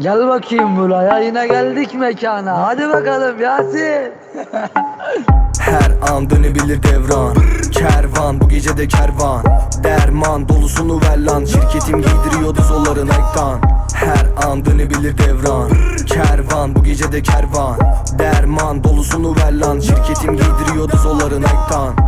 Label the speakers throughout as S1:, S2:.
S1: Gel bakayım buraya yine geldik mekana. Hadi bakalım Yasin.
S2: Her an dönebilir devran. Kervan bu gece de kervan. Derman dolusunu ver lan. Şirketim giydiriyordu zorların ektan Her an dönebilir devran. Kervan bu gece de kervan. Derman dolusunu ver lan. Şirketim giydiriyordu zorların ektan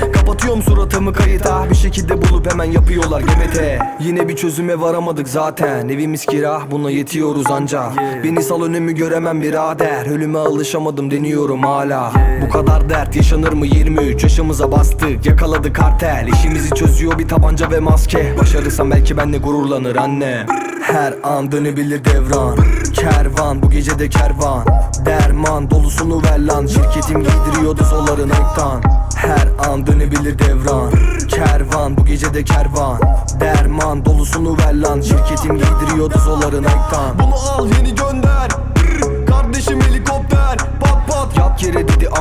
S2: Suratımı kayıta Bir şekilde bulup hemen yapıyorlar gebete Yine bir çözüme varamadık zaten. Evimiz kira buna yetiyoruz anca Beni sal önümü göremem birader. Ölüme alışamadım deniyorum hala. Bu kadar dert yaşanır mı? 23 yaşımıza bastık. Yakaladı kartel. İşimizi çözüyor bir tabanca ve maske. Başarırsam belki benle gururlanır anne Her an dönebilir devran. Kervan bu gece de kervan. Derman dolusunu ver lan. Şirketim giydiriyordu zolların ektan Her an dönebilir devran. Kervan bu gece de kervan. Derman dolusunu ver lan. Şirketim giydiriyordu zolların ektan Bunu al yeni gönder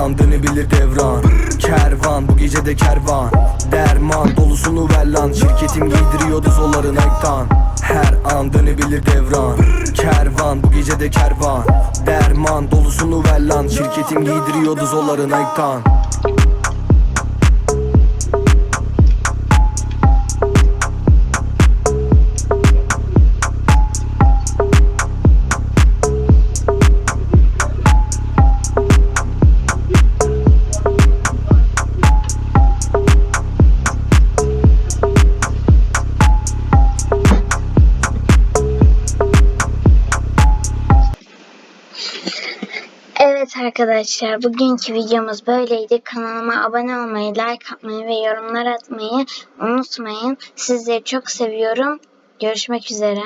S2: an dönebilir devran. Kervan bu gece de kervan. Derman dolusunu ver lan. Şirketim giydiriyordu zolların ektan Her an dönebilir devran. Kervan bu gece de kervan. Derman dolusunu ver lan. Şirketim giydiriyordu zolların ektan
S3: arkadaşlar bugünkü videomuz böyleydi. Kanalıma abone olmayı, like atmayı ve yorumlar atmayı unutmayın. Sizleri çok seviyorum. Görüşmek üzere.